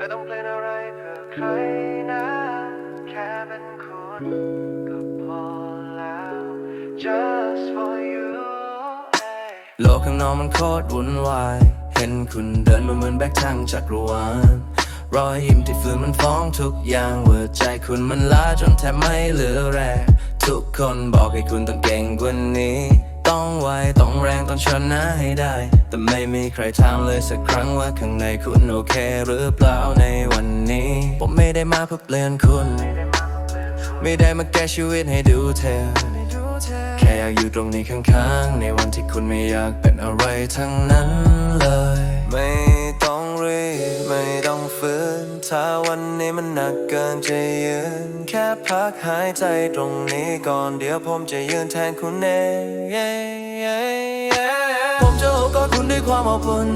ไม่ต้องเป็นอะไรเพื่อใครนะ แค่เป็นคุณก็พอแล้ว just for you hey โลกข้างนอกมันโคตรวุ่นวาย เห็นคุณเดินมาเหมือนแบกทางจักรวาลรอยยิ้มที่ฝืนมันฟ้องทุกอย่างว่าใจคุณมันล้าจนแทบไม่เหลือแรงทุกคนบอกให้คุณต้องเก่งกว่านี้ ต้องไวต้องแรงต้องชนะให้ได้ แต่ไม่มีใครถามเลยสักครั้งว่าข้างในคุณโอเคหรือเปล่าในวันนี้ ผมไม่ได้มาเพื่อเปลี่ยนคุณ ไม่ได้มาแก้ชีวิตให้ดูเธอ แค่อยากอยู่ตรงนี้ข้างๆ ในวันที่คุณไม่อยากเป็นอะไรทั้งนั้นเลย ไม่ต้องรีบไม่ต้องฝืน ถ้าวันนี้มันหนักเกินจะยืน แค่พักหายใจตรงนี้ก่อนเดี๋ยวผมจะยืนแทนคุณเองผมจะโอบกอดคุณด้วยความอบอุ่น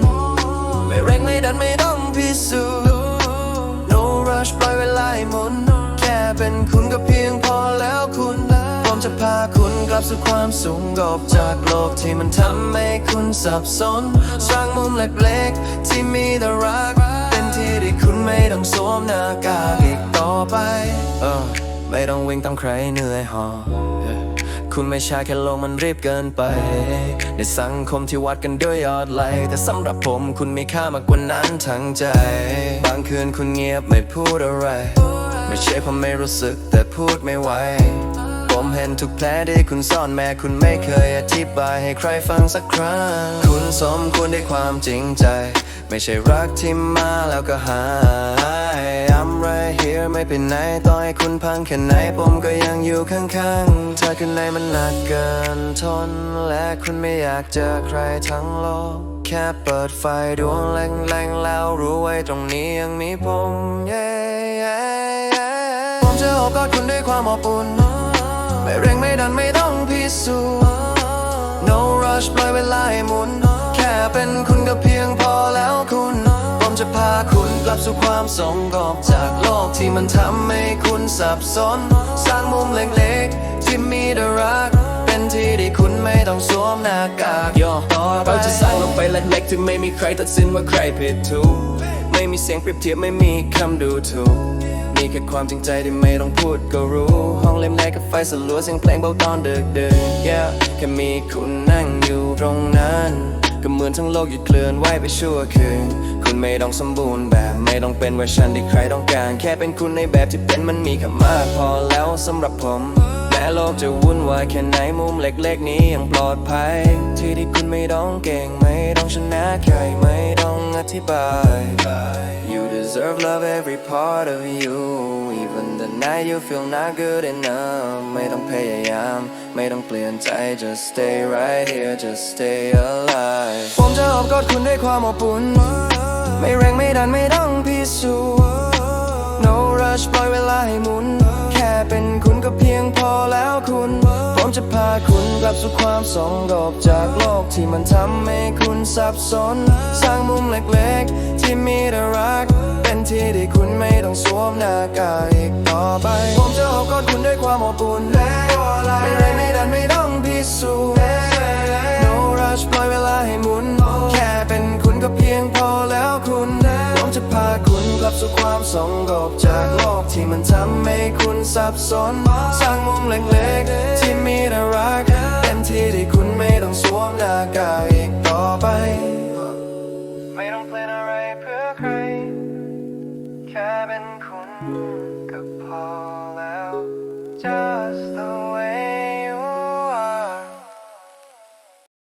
ไม่เร่งไม่ดันไม่ต้องพิสูจน์ No rush ปล่อยเวลาให้หมุน แค่เป็นคุณก็เพียงพอแล้วคุณ ผมจะพาคุณกลับสู่ความสูงกอบจากโลกที่มันทำให้คุณสับสน สร้างมุมเล็กๆที่มีแต่รัก เป็นที่ที่คุณไม่ต้องสวมหน้ากากอีกต่อไปเออไม่ต้องวิ่งตามใครเหนื่อยหอบคุณไม่ใช่แค่โลกมันรีบเกินไป ในสังคมที่วัดกันด้วยยอดไลค์แต่สำหรับผมคุณมีค่ามากกว่านั้นทั้งใจ บางคืนคุณเงียบไม่พูดอะไร ไม่ใช่ผมไม่รู้สึกแต่พูดไม่ไหวผมเห็นทุกแผลที่คุณซ่อนแม้คุณไม่เคยอธิบายให้ใครฟังสักครั้ง คุณสมควรได้ความจริงใจ ไม่ใช่รักที่มาแล้วก็หาย I'm right here ไม่เป็นไหนต่อให้คุณพังแค่ไหนผมก็ยังอยู่ข้างๆถ้าข้างในมันหนักเกินทน และคุณไม่อยากเจอใครทั้งโลก แค่เปิดไฟดวงแรงๆแล้วรู้ไว้ตรงนี้ยังมีผม yeah ผมจะโอบกอดคุณด้วยความอบอุ่น ไม่เร่งไม่ดันไม่ต้องพิสูจน์ No rush ปล่อยเวลาให้หมุน แค่เป็นคุณก็เพียงพอ จะพาคุณกลับสู่ความสงบจากโลกที่มันทำให้คุณสับสน สร้างมุมเล็กๆ ที่มีแต่รัก เป็นที่ที่คุณไม่ต้องสวมหน้ากากย่อต่อไปเราจะสร้างโลกไปเล็กๆที่ไม่มีใครตัดสินว่าใครผิดถูก ไม่มีเสียงเปรียบเทียบไม่มีคำดูถูกมีแค่ความจริงใจที่ไม่ต้องพูดก็รู้ ห้องเล่มแรกกับไฟสลัวเสียงเพลงเบาตอนดึกดึก yeah แค่มีคุณนั่งอยู่ตรงนั้น ก็เหมือนทั้งโลกหยุดเคลื่อนไหวไปชั่วคืน คุณไม่ต้องสมบูรณ์แบบ ไม่ต้องเป็นเวอร์ชันที่ใครต้องการ แค่เป็นคุณในแบบที่เป็นมันมีค่ามากพอแล้วสำหรับผม แม้โลกจะวุ่นวายแค่ไหนมุมเล็กๆ นี้ยังปลอดภัย ที่ที่คุณไม่ต้องเก่งไม่ต้องชนะใครไม่ต้องอธิบาย You deserve love every part of you Even the night you feel not good enough ไม่ต้องพยายาม ไม่ต้องเปลี่ยนใจ just stay right here just stay alive ผมจะอบกอดคุณด้วยความอบอุ่น ไม่เร่งไม่ดันไม่ต้องพิสูจน์ No rush ปล่อยเวลาให้หมุน แค่เป็นคุณก็เพียงพอแล้วคุณ ผมจะพาคุณกลับสู่ความสงบจากโลกที่มันทำให้คุณสับสน สร้างมุมเล็กๆ ที่มีแต่รัก เป็นที่ที่คุณไม่ต้องสวมหน้ากากอีกต่อไป ผมจะโอบกอดคุณด้วยความอบอุ่นไม่ สู่ความสงบจากโลกที่มันทำให้คุณสับสน สร้างมุมเล็กๆ ที่มีแต่รักเป็นที่ที่คุณไม่ต้องสวมหน้ากากอีกต่อไป ไม่ต้องเพลนอะไรเพื่อใคร แค่เป็นคุณก็พอแล้วจ้า